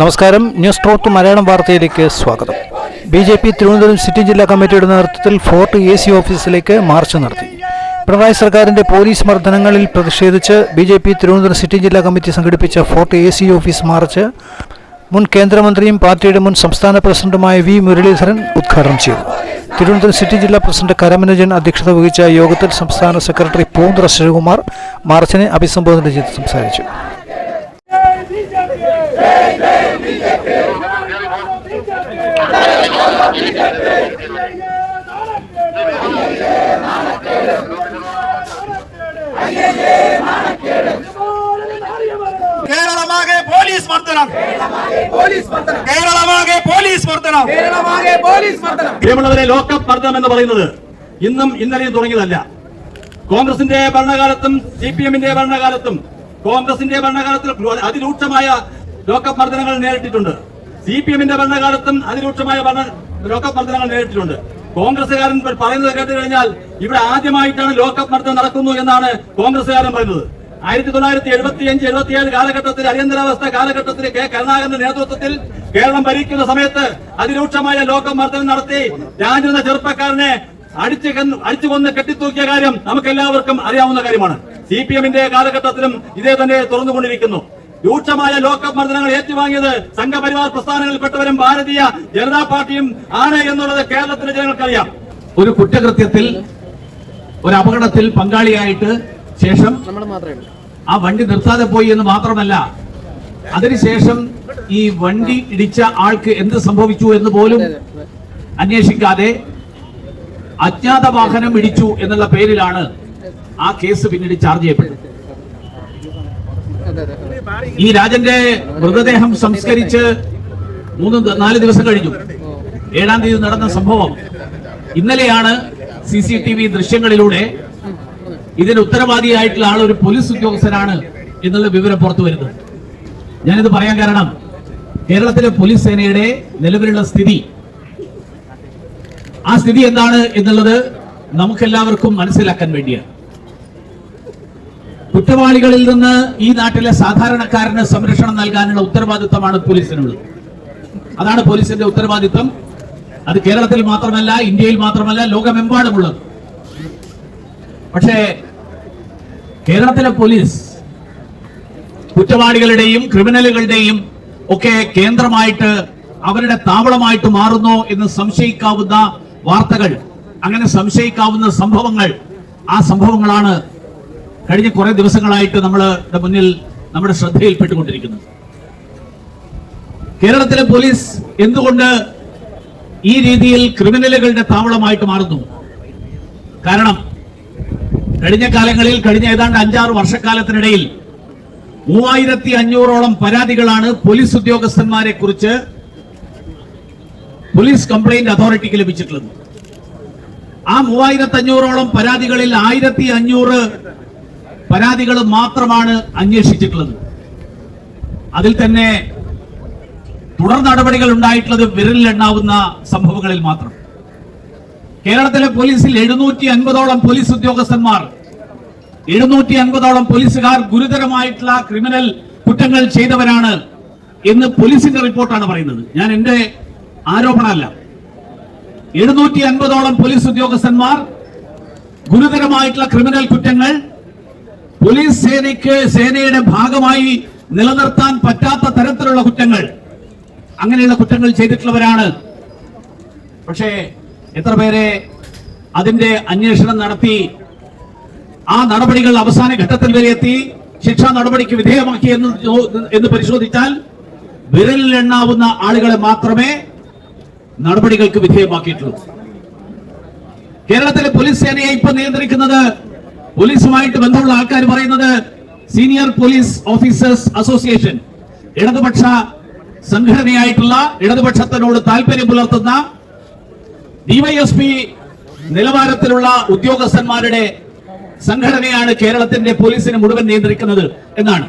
നമസ്കാരം. ന്യൂസ് ട്രോത്ത് മലയാളം വാർത്തയിലേക്ക് സ്വാഗതം. B J P Thiruvananthapuram city ജില്ലാ കമ്മിറ്റിയുടെ നേതൃത്വത്തിൽ ഫോർട്ട് എ സി ഓഫീസിലേക്ക് മാർച്ച് നടത്തി. പിണറായി സർക്കാരിന്റെ പോലീസ് മർദ്ദനങ്ങളിൽ പ്രതിഷേധിച്ച് B J P Thiruvananthapuram city ജില്ലാ കമ്മിറ്റി സംഘടിപ്പിച്ച fort A C office march മുൻ കേന്ദ്രമന്ത്രിയും പാർട്ടിയുടെ മുൻ സംസ്ഥാന പ്രസിഡന്റുമായ വി മുരളീധരൻ ഉദ്ഘാടനം ചെയ്തു. തിരുവനന്തപുരം സിറ്റി ജില്ലാ പ്രസിഡന്റ് കരമനുജൻ അധ്യക്ഷത വഹിച്ച യോഗത്തിൽ സംസ്ഥാന സെക്രട്ടറി പൂന്തറ ശിവകുമാർ മാർച്ചിനെ അഭിസംബോധന ചെയ്ത് സംസാരിച്ചു. കേരളമാകെ പോലീസ് മർദ്ദനം. കേരളമാകെ പോലീസ് മർദ്ദനം. കേരളമാകെ പോലീസ് മർദ്ദനം പ്രിയമുള്ളവരെ ലോക്കപ്പ് മർദ്ദനം എന്ന് പറയുന്നത് ഇന്നും ഇന്നലെയും തുടങ്ങിയതല്ല. കോൺഗ്രസിന്റെ ഭരണകാലത്തും സി പി എമ്മിന്റെ ഭരണകാലത്തും കോൺഗ്രസിന്റെ ഭരണകാലത്തിൽ അതിരൂക്ഷമായ ലോക്കപ്പ് മർദ്ദനങ്ങൾ നേരിട്ടിട്ടുണ്ട്. സി പി എമ്മിന്റെ ഭരണകാലത്തും അതിരൂക്ഷമായ ലോക്കപ്പ് മർദ്ദനങ്ങൾ നേരിട്ടിട്ടുണ്ട്. കോൺഗ്രസ്സുകാരൻ പറയുന്നത് കേട്ട് കഴിഞ്ഞാൽ ഇവിടെ ആദ്യമായിട്ടാണ് ലോക്കപ്പ് മർദ്ദനം നടക്കുന്നു എന്നാണ് കോൺഗ്രസ്സുകാരൻ പറയുന്നത്. ആയിരത്തി തൊള്ളായിരത്തി എഴുപത്തി അഞ്ച് എഴുപത്തിയേഴ് കാലഘട്ടത്തിൽ അടിയന്തരാവസ്ഥ കാലഘട്ടത്തിൽ കെ കരുണാകരന്റെ നേതൃത്വത്തിൽ കേരളം ഭരിക്കുന്ന സമയത്ത് അതിരൂക്ഷമായ ലോക്കപ്പ് മർദ്ദനം നടത്തി രാജു ചെറുപ്പക്കാരനെ അടിച്ചു അടിച്ചു കൊന്ന് കെട്ടിത്തൂക്കിയ കാര്യം നമുക്ക് എല്ലാവർക്കും അറിയാവുന്ന കാര്യമാണ്. സി പി എമ്മിന്റെ കാലഘട്ടത്തിലും ഇതേ തന്നെ തുറന്നുകൊണ്ടിരിക്കുന്നു രൂക്ഷമായ ലോക്കപ്പ് മർദ്ദനങ്ങൾ ഏറ്റുവാങ്ങിയത് സംഘപരിവാർ പ്രസ്ഥാനങ്ങളിൽപ്പെട്ടവരും ഭാരതീയ ജനതാ പാർട്ടിയും ആണ് എന്നുള്ളത് കേരളത്തിലെ ജനങ്ങൾക്കറിയാം. ഒരു കുറ്റകൃത്യത്തിൽ ഒരു അപകടത്തിൽ പങ്കാളിയായിട്ട് ശേഷം ആ വണ്ടി നിർത്താതെ പോയി എന്ന് മാത്രമല്ല അതിനുശേഷം ഈ വണ്ടി ഇടിച്ച ആൾക്ക് എന്ത് സംഭവിച്ചു എന്ന് പോലും അന്വേഷിക്കാതെ അജ്ഞാത വാഹനം ഇടിച്ചു എന്നുള്ള പേരിലാണ് ആ കേസ് പിന്നീട് ചാർജ് ചെയ്യപ്പെട്ടത്. ഈ രാജന്റെ മൃതദേഹം സംസ്കരിച്ച് മൂന്ന് നാല് ദിവസം കഴിഞ്ഞു. ഏഴാം തീയതി നടന്ന സംഭവം. ഇന്നലെയാണ് സി സി ടി വി ദൃശ്യങ്ങളിലൂടെ ഇതിന് ഉത്തരവാദിയായിട്ടുള്ള ആൾ ഒരു പോലീസ് ഉദ്യോഗസ്ഥനാണ് എന്നുള്ള വിവരം പുറത്തു വരുന്നത്. ഞാനിത് പറയാൻ കാരണം കേരളത്തിലെ പോലീസ് സേനയുടെ നിലവിലുള്ള സ്ഥിതി. ആ സ്ഥിതി എന്താണ് എന്നുള്ളത് നമുക്കെല്ലാവർക്കും മനസ്സിലാക്കാൻ വേണ്ടിയാണ്. കുറ്റവാളികളിൽ നിന്ന് ഈ നാട്ടിലെ സാധാരണക്കാരന് സംരക്ഷണം നൽകാനുള്ള ഉത്തരവാദിത്തമാണ് പോലീസിനുള്ളത്. അതാണ് പോലീസിന്റെ ഉത്തരവാദിത്തം. അത് കേരളത്തിൽ മാത്രമല്ല ഇന്ത്യയിൽ മാത്രമല്ല ലോകമെമ്പാടുമുള്ളത്. പക്ഷേ കേരളത്തിലെ പോലീസ് കുറ്റവാളികളുടെയും ക്രിമിനലുകളുടെയും ഒക്കെ കേന്ദ്രമായിട്ട് അവരുടെ താവളമായിട്ട് മാറുന്നു എന്ന് സംശയിക്കാവുന്ന വാർത്തകൾ അങ്ങനെ സംശയിക്കാവുന്ന സംഭവങ്ങൾ ആ സംഭവങ്ങളാണ് കഴിഞ്ഞ കുറെ ദിവസങ്ങളായിട്ട് നമ്മൾ മുന്നിൽ നമ്മുടെ ശ്രദ്ധയിൽപ്പെട്ടുകൊണ്ടിരിക്കുന്നത്. കേരളത്തിലെ പോലീസ് എന്തുകൊണ്ട് ഈ രീതിയിൽ ക്രിമിനലുകളുടെ താവളമായിട്ട് മാറുന്നു? കാരണം കഴിഞ്ഞ കാലങ്ങളിൽ കഴിഞ്ഞ ഏതാണ്ട് അഞ്ചാറ് വർഷക്കാലത്തിനിടയിൽ മൂവായിരത്തി അഞ്ഞൂറോളം പരാതികളാണ് പോലീസ് ഉദ്യോഗസ്ഥന്മാരെ കുറിച്ച് പോലീസ് കംപ്ലൈന്റ് അതോറിറ്റിക്ക് ലഭിച്ചിട്ടുള്ളത്. ആ മൂവായിരത്തി അഞ്ഞൂറോളം പരാതികളിൽ ആയിരത്തി അഞ്ഞൂറ് പരാതികൾ മാത്രമാണ് അന്വേഷിച്ചിട്ടുള്ളത്. അതിൽ തന്നെ തുടർ നടപടികൾ ഉണ്ടായിട്ടുള്ളത് വിരലിലെണ്ണാവുന്ന സംഭവങ്ങളിൽ മാത്രം. കേരളത്തിലെ പോലീസിൽ എഴുന്നൂറ്റി അൻപതോളം പോലീസ് ഉദ്യോഗസ്ഥന്മാർ എഴുന്നൂറ്റി അൻപതോളം പോലീസുകാർ ഗുരുതരമായിട്ടുള്ള ക്രിമിനൽ കുറ്റങ്ങൾ ചെയ്തവരാണ് എന്ന് പോലീസിന്റെ റിപ്പോർട്ടാണ് പറയുന്നത്. ഞാൻ എന്റെ ആരോപണമല്ല. എഴുന്നൂറ്റി അൻപതോളം പോലീസ് ഉദ്യോഗസ്ഥന്മാർ ഗുരുതരമായിട്ടുള്ള ക്രിമിനൽ കുറ്റങ്ങൾ പോലീസ് സേനയ്ക്ക് സേനയുടെ ഭാഗമായി നിലനിർത്താൻ പറ്റാത്ത തരത്തിലുള്ള കുറ്റങ്ങൾ. അങ്ങനെയുള്ള കുറ്റങ്ങൾ ചെയ്തിട്ടുള്ളവരാണ്. പക്ഷേ എത്ര പേരെ അതിന്റെ അന്വേഷണം നടത്തി ആ നടപടികൾ അവസാന ഘട്ടത്തിൽ വരെ എത്തി ശിക്ഷാ നടപടിക്ക് വിധേയമാക്കി എന്ന് എന്ന് പരിശോധിച്ചാൽ വിരലിൽ എണ്ണാവുന്ന ആളുകളെ മാത്രമേ നടപടികൾക്ക് വിധേയമാക്കിയിട്ടുള്ളൂ. കേരളത്തിലെ പോലീസ് സേനയെ ഇപ്പൊ നിയന്ത്രിക്കുന്നത് പോലീസുമായിട്ട് ബന്ധമുള്ള ആൾക്കാർ പറയുന്നത് സീനിയർ പോലീസ് ഓഫീസേഴ്സ് അസോസിയേഷൻ. ഇടതുപക്ഷ സംഘടനയായിട്ടുള്ള ഇടതുപക്ഷത്തിനോട് താല്പര്യം പുലർത്തുന്ന ഡിവൈഎസ്പി നിലവാരത്തിലുള്ള ഉദ്യോഗസ്ഥന്മാരുടെ സംഘടനയാണ് കേരളത്തിന്റെ പോലീസിനെ മുഴുവൻ നിയന്ത്രിക്കുന്നത് എന്നാണ്.